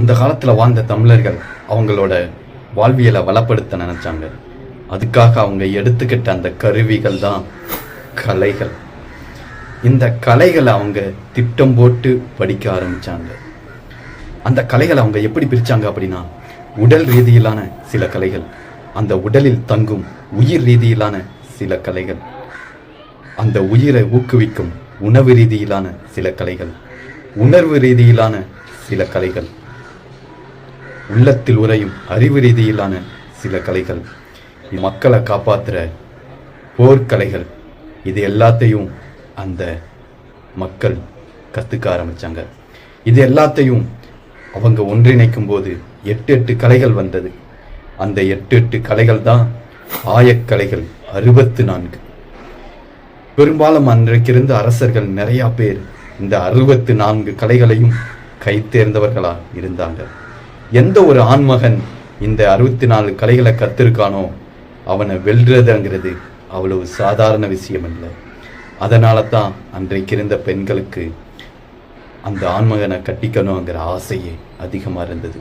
அந்த காலத்தில் வாழ்ந்த தமிழர்கள் அவங்களோட வாழ்வியலை வளப்படுத்த நினச்சாங்க. அதுக்காக அவங்க எடுத்துக்கிட்ட அந்த கருவிகள் தான் கலைகள். இந்த கலைகளை அவங்க திட்டம் போட்டு படிக்க ஆரம்பிச்சாங்க. அந்த கலைகளை அவங்க எப்படி பிரித்தாங்க அப்படின்னா உடல் ரீதியிலான சில கலைகள் அந்த உடலில் தங்கும் உயிர் ரீதியிலான சில கலைகள் அந்த உயிரை ஊக்குவிக்கும் உணவு ரீதியிலான சில கலைகள் உணர்வு ரீதியிலான சில கலைகள். உள்ளத்தில் உறையும் அறிவு ரீதியிலான சில கலைகள். மக்களை காப்பாற்றுற போர்க்கலைகள். இது எல்லாத்தையும் அந்த மக்கள் கற்றுக்க ஆரம்பிச்சாங்க. இது எல்லாத்தையும் அவங்க ஒன்றிணைக்கும் போது எட்டு எட்டு கலைகள் வந்தது. அந்த எட்டு எட்டு கலைகள் தான் ஆயக்கலைகள் அறுபத்து நான்கு. பெரும்பாலும் அன்றைக்கிருந்த அரசர்கள் நிறையா பேர் இந்த அறுபத்து நான்கு கலைகளையும் கைத்தேர்ந்தவர்களாக இருந்தாங்க. எந்த ஒரு ஆண்மகன் இந்த அறுபத்தி நாலு கலைகளை கற்றுருக்கானோ அவனை வெல்றதுங்கிறது அவ்வளவு சாதாரண விஷயம் இல்லை அதனால தான் அன்றைக்கு இருந்த பெண்களுக்கு அந்த ஆண்மகனை கட்டிக்கணுங்கிற ஆசையே அதிகமாக இருந்தது.